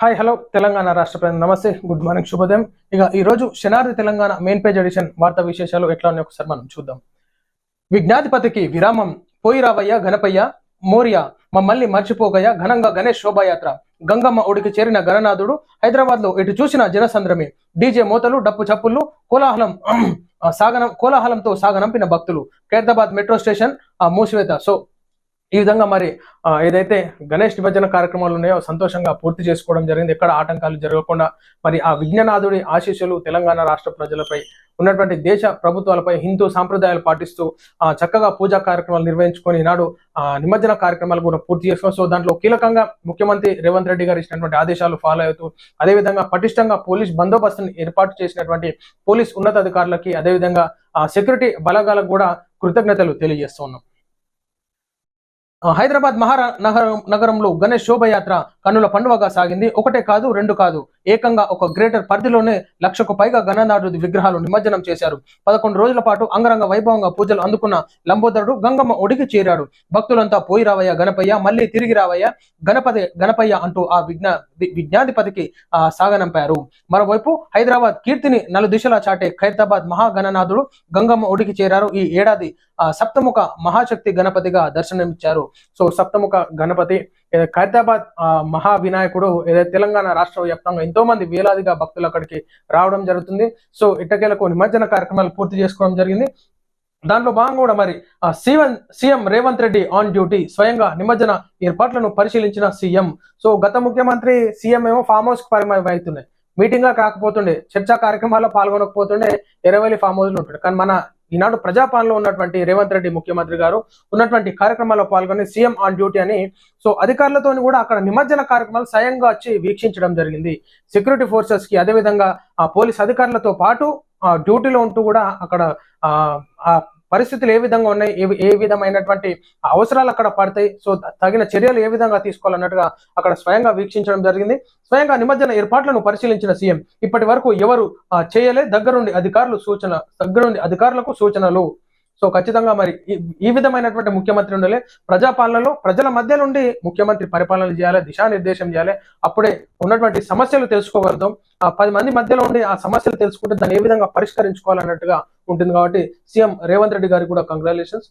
Hi hello Telangana రాష్ట్ర ప్రజలు. నమస్తే గుడ్ మార్నింగ్ శుభోదయం. ఇక ఈ రోజు శనార్థి తెలంగాణ మెయిన్ పేజ్ ఎడిషన్ వార్తా విశేషాలు ఎట్లా ఉన్నాయి ఒకసారి మనం చూద్దాం. విజ్ఞాధిపతికి విరామం పోయి రావయ్య గణపయ్య మోరియా మమ్మల్ని మర్చిపోగయ్య ఘనంగా గణేష్ శోభాయాత్ర గంగమ్మ ఒడికి చేరిన గణనాథుడు హైదరాబాద్లో ఇటు చూసిన జనసంద్రమే డీజే మోతలు డప్పు చప్పులు కోలాహలం సాగనం కోలాహలంతో సాగనంపిన భక్తులు ఖైరదాబాద్ మెట్రో స్టేషన్ ఆ మూసివేత. సో ఈ విధంగా మరి ఏదైతే గణేష్ నిమజ్జన కార్యక్రమాలు ఉన్నాయో సంతోషంగా పూర్తి చేసుకోవడం జరిగింది. ఎక్కడ ఆటంకాలు జరగకుండా మరి ఆ విజ్ఞానాథుడి ఆశీస్సులు తెలంగాణ రాష్ట్ర ప్రజలపై ఉన్నటువంటి దేశ ప్రభుత్వాలపై హిందూ సాంప్రదాయాలు పాటిస్తూ ఆ, చక్కగా పూజా కార్యక్రమాలు నిర్వహించుకొని ఈనాడు ఆ, నిమజ్జన కార్యక్రమాలు కూడా పూర్తి చేసుకో సో దాంట్లో కీలకంగా ముఖ్యమంత్రి రేవంత్ రెడ్డి గారు ఇచ్చినటువంటి ఆదేశాలు ఫాలో అవుతూ అదేవిధంగా పటిష్టంగా పోలీస్ బందోబస్తుని ఏర్పాటు చేసినటువంటి పోలీస్ ఉన్నతాధికారులకి అదేవిధంగా సెక్యూరిటీ బలగాలకు కూడా కృతజ్ఞతలు తెలియజేస్తూ ఉన్నాం. హైదరాబాద్ మహారా నగరం నగరంలో గణేష్ శోభయాత్ర కన్నుల పండువగా సాగింది. ఒకటే కాదు రెండు కాదు. ఏకంగా ఒక గ్రేటర్ పరిధిలోనే లక్షకు పైగా గణనాథుడి విగ్రహాలు నిమజ్జనం చేశారు. పదకొండు రోజుల పాటు అంగరంగ వైభవంగా పూజలు అందుకున్న లంబోదరుడు గంగమ్మ ఒడికి చేరాడు. భక్తులంతా పోయి రావయ్య గణపయ్య మళ్ళీ తిరిగి రావయ్య గణపతి గణపయ్య అంటూ ఆ విజ్ఞా విజ్ఞాధిపతికి ఆ సాగనంపారు. మరోవైపు హైదరాబాద్ కీర్తిని నలుదిశలా చాటే ఖైరతాబాద్ మహాగణనాథుడు గంగమ్మ ఒడికి చేరారు. ఈ ఏడాది ఆ సప్తముఖ మహాశక్తి గణపతిగా దర్శనమిచ్చారు. సో సప్తముఖ గణపతి ఏ, ఖైరతాబాద్ మహా వినాయకుడు ఏదైతే తెలంగాణ రాష్ట్ర వ్యాప్తంగా ఎంతో మంది వేలాదిగా భక్తులు అక్కడికి రావడం జరుగుతుంది. సో ఇటకేలకు నిమజ్జన కార్యక్రమాలు పూర్తి చేసుకోవడం జరిగింది. దాంట్లో భాగంగా కూడా మరి CM CM Revanth Reddy on duty స్వయంగా నిమజ్జన ఏర్పాట్లను పరిశీలించిన సీఎం. సో గత ముఖ్యమంత్రి సీఎం ఏమో ఫామ్ హౌస్కి పరిమితం అవుతుండే మీటింగ్గా కాకపోతుండే చర్చా కార్యక్రమాల్లో పాల్గొనకపోతుండే ఎరవేలి ఫామ్ హౌస్ ఉంటాడు. కానీ మన ఈనాడు ప్రజాపాలనలో ఉన్నటువంటి రేవంత్ రెడ్డి ముఖ్యమంత్రి గారు ఉన్నటువంటి కార్యక్రమాల్లో పాల్గొని సీఎం ఆన్ డ్యూటీ అని సో అధికారులతో కూడా అక్కడ నిమజ్జన కార్యక్రమాలు స్వయంగా వచ్చి వీక్షించడం జరిగింది. సెక్యూరిటీ ఫోర్సెస్కి అదేవిధంగా ఆ పోలీస్ అధికారులతో పాటు ఆ డ్యూటీలో ఉంటూ కూడా అక్కడ ఆ పరిస్థితులు ఏ విధంగా ఉన్నాయి? ఏ ఏ విధమైనటువంటి అవసరాలు అక్కడ పడతాయి? సో తగిన చర్యలు ఏ విధంగా తీసుకోవాలన్నట్టుగా అక్కడ స్వయంగా వీక్షించడం జరిగింది. స్వయంగా నిమజ్జన ఏర్పాట్లను పరిశీలించిన సీఎం ఇప్పటి వరకు ఎవరు చేయలే. దగ్గరుండి అధికారులు సూచన దగ్గరుండి అధికారులకు సూచనలు. సో ఖచ్చితంగా మరి ఈ- ఈ విధమైనటువంటి ముఖ్యమంత్రి ఉండాలి. ప్రజాపాలనలో ప్రజల మధ్య నుండి ముఖ్యమంత్రి పరిపాలన చేయాలి దిశానిర్దేశం చేయాలి. అప్పుడే ఉన్నటువంటి సమస్యలు తెలుసుకోగలుగుతాం. ఆ పది మంది మధ్యలో ఉండి ఆ సమస్యలు తెలుసుకుంటే దాన్ని ఏ విధంగా పరిష్కరించుకోవాలన్నట్టుగా ఉంటుంది కాబట్టి సీఎం రేవంత్ రెడ్డి గారికి కూడా కంగ్రాచులేషన్స్